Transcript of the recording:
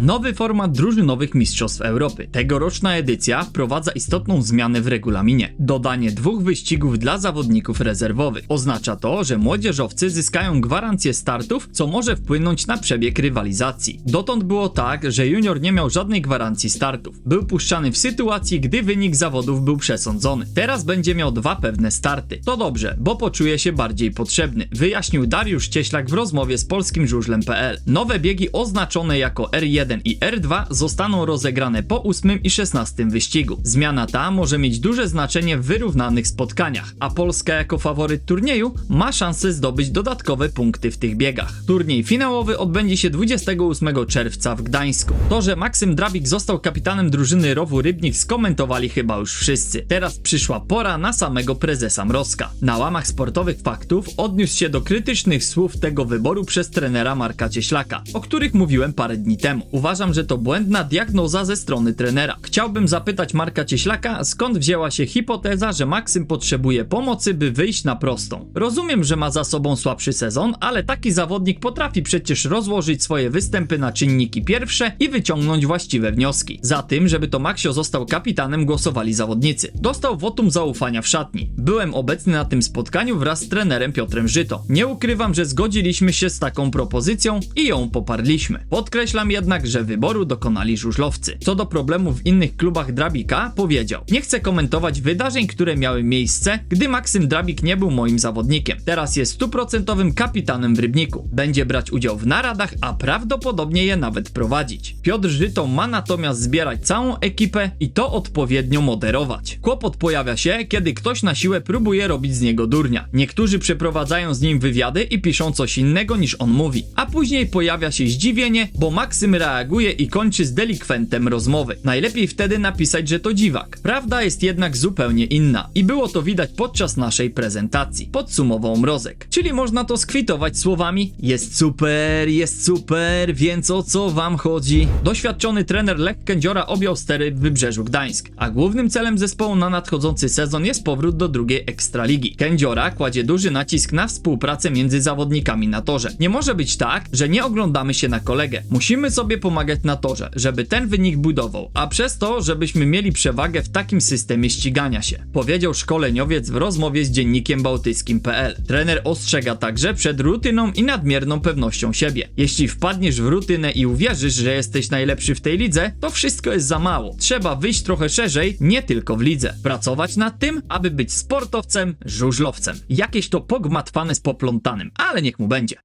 Nowy format drużynowych Mistrzostw Europy. Tegoroczna edycja wprowadza istotną zmianę w regulaminie. Dodanie dwóch wyścigów dla zawodników rezerwowych. Oznacza to, że młodzieżowcy zyskają gwarancję startów, co może wpłynąć na przebieg rywalizacji. Dotąd było tak, że junior nie miał żadnej gwarancji startów. Był puszczany w sytuacji, gdy wynik zawodów był przesądzony. Teraz będzie miał dwa pewne starty. To dobrze, bo poczuje się bardziej potrzebny, wyjaśnił Dariusz Cieślak w rozmowie z polskim żużlem.pl. Nowe biegi oznaczone jako R1 i R2 zostaną rozegrane po 8 i 16 wyścigu. Zmiana ta może mieć duże znaczenie w wyrównanych spotkaniach, a Polska jako faworyt turnieju ma szansę zdobyć dodatkowe punkty w tych biegach. Turniej finałowy odbędzie się 28 czerwca w Gdańsku. To, że Maksym Drabik został kapitanem drużyny Rowu Rybnik skomentowali chyba już wszyscy. Teraz przyszła pora na samego prezesa Mrozka. Na łamach sportowych faktów odniósł się do krytycznych słów tego wyboru przez trenera Marka Cieślaka, o których mówiłem parę dni temu. Uważam, że to błędna diagnoza ze strony trenera. Chciałbym zapytać Marka Cieślaka, skąd wzięła się hipoteza, że Maksym potrzebuje pomocy, by wyjść na prostą. Rozumiem, że ma za sobą słabszy sezon, ale taki zawodnik potrafi przecież rozłożyć swoje występy na czynniki pierwsze i wyciągnąć właściwe wnioski. Za tym, żeby to Maksio został kapitanem, głosowali zawodnicy. Dostał wotum zaufania w szatni. Byłem obecny na tym spotkaniu wraz z trenerem Piotrem Żyto. Nie ukrywam, że zgodziliśmy się z taką propozycją i ją poparliśmy. Podkreślam jednak, że wyboru dokonali żużlowcy. Co do problemów w innych klubach Drabika, powiedział: Nie chcę komentować wydarzeń, które miały miejsce, gdy Maksym Drabik nie był moim zawodnikiem. Teraz jest stuprocentowym kapitanem w Rybniku. Będzie brać udział w naradach, a prawdopodobnie je nawet prowadzić. Piotr Żyto ma natomiast zbierać całą ekipę i to odpowiednio moderować. Kłopot pojawia się, kiedy ktoś na siłę próbuje robić z niego durnia. Niektórzy przeprowadzają z nim wywiady i piszą coś innego niż on mówi, a później pojawia się zdziwienie, bo Maksym reaguje i kończy z delikwentem rozmowy. Najlepiej wtedy napisać, że to dziwak. Prawda jest jednak zupełnie inna i było to widać podczas naszej prezentacji. Podsumował Mrozek. Czyli można to skwitować słowami jest super, jest super, więc o co wam chodzi? Doświadczony trener Lech Kędziora objął stery w Wybrzeżu Gdańsk, a głównym celem zespołu na nadchodzący sezon jest powrót do drugiej Ekstraligi. Kędziora kładzie duży nacisk na współpracę między zawodnikami na torze. Nie może być tak, że nie oglądamy się na kolegę. Musimy sobie pomagać na torze, żeby ten wynik budował, a przez to, żebyśmy mieli przewagę w takim systemie ścigania się. Powiedział szkoleniowiec w rozmowie z dziennikiem bałtyckim.pl. Trener ostrzega także przed rutyną i nadmierną pewnością siebie. Jeśli wpadniesz w rutynę i uwierzysz, że jesteś najlepszy w tej lidze, to wszystko jest za mało. Trzeba wyjść trochę szerzej, nie tylko w lidze. Pracować nad tym, aby być sportowcem, żużlowcem. Jakieś to pogmatwane z poplątanym, ale niech mu będzie.